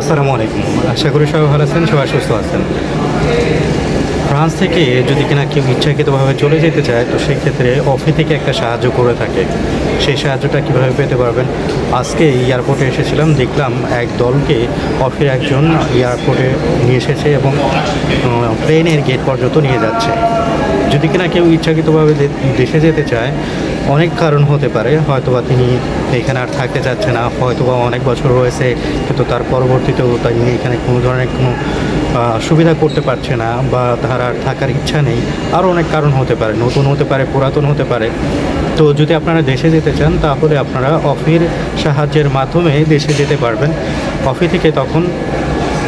আসসালামু আলাইকুম। আশা করি সবাই ভালো আছেন, সবাই সুস্থ আছেন। ফ্রান্স থেকে যদি কিনা কেউ ইচ্ছাকৃতভাবে চলে যেতে চায়, তো সেক্ষেত্রে অফি থেকে একটা সাহায্য করে থাকে। সেই সাহায্যটা কীভাবে পেতে পারবেন? আজকে এয়ারপোর্টে এসেছিলাম, দেখলাম এক দলকে অফির একজন এয়ারপোর্টে নিয়ে এসেছে এবং প্লেনের গেট পর্যন্ত নিয়ে যাচ্ছে। যদি কিনা কেউ ইচ্ছাকৃতভাবে দেশে যেতে চায় অনেক কারণ হতে পারে। হয়তোবা তিনি এখানে আর থাকতে চাচ্ছে না, হয়তোবা অনেক বছর রয়েছে, কিন্তু তার পরবর্তীতেও তিনি এখানে কোনো ধরনের কোনো সুবিধা করতে পারছে না বা তার আর থাকার ইচ্ছা নেই। আরও অনেক কারণ হতে পারে, নতুন হতে পারে, পুরাতন হতে পারে। তো যদি আপনারা দেশে যেতে চান, তাহলে আপনারা অফির সাহায্যের মাধ্যমে দেশে যেতে পারবেন। অফি থেকে তখন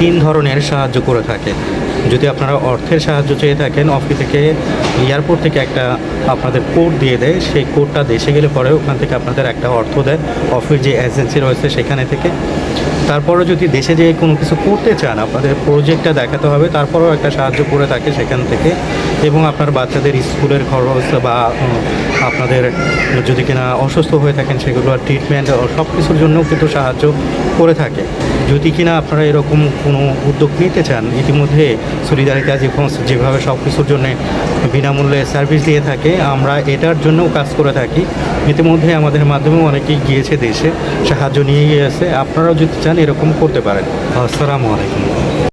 তিন ধরনের সাহায্য করে থাকে। যদি আপনারা অর্থের সাহায্য চেয়ে থাকেন অফি থেকে এয়ারপোর্ট থেকে একটা আপনাদের কোড দিয়ে দেয়, সেই কোডটা দেশে গেলে পরে ওখান থেকে আপনাদের একটা অর্থ দেয়। অফির যে এজেন্সি রয়েছে সেখানে থেকে। তারপরে যদি দেশে যেয়ে কোনো কিছু করতে চান, আপনাদের প্রজেক্টটা দেখাতে হবে, তারপরেও একটা সাহায্য করে থাকে সেখান থেকে। এবং আপনার বাচ্চাদের স্কুলের খরচ বা আপনাদের যদি কিনা অসুস্থ হয়ে থাকেন, সেগুলো ট্রিটমেন্ট সব কিছুর জন্যও কিন্তু সাহায্য করে থাকে। যদি কিনা আপনারা এরকম কোনো উদ্যোগ নিতে চান, ইতিমধ্যে সলিদারিতা জীবন যেভাবে সব কিছুর জন্যে বিনামূল্যে সার্ভিস দিয়ে থাকে, আমরা এটার জন্যও কাজ করে থাকি। ইতিমধ্যে আমাদের মাধ্যমেও অনেকেই গিয়েছে দেশে, সাহায্য নিয়ে গিয়েছে আপনারাও যদি চান এরকম করতে পারেন। আসসালামু আলাইকুম।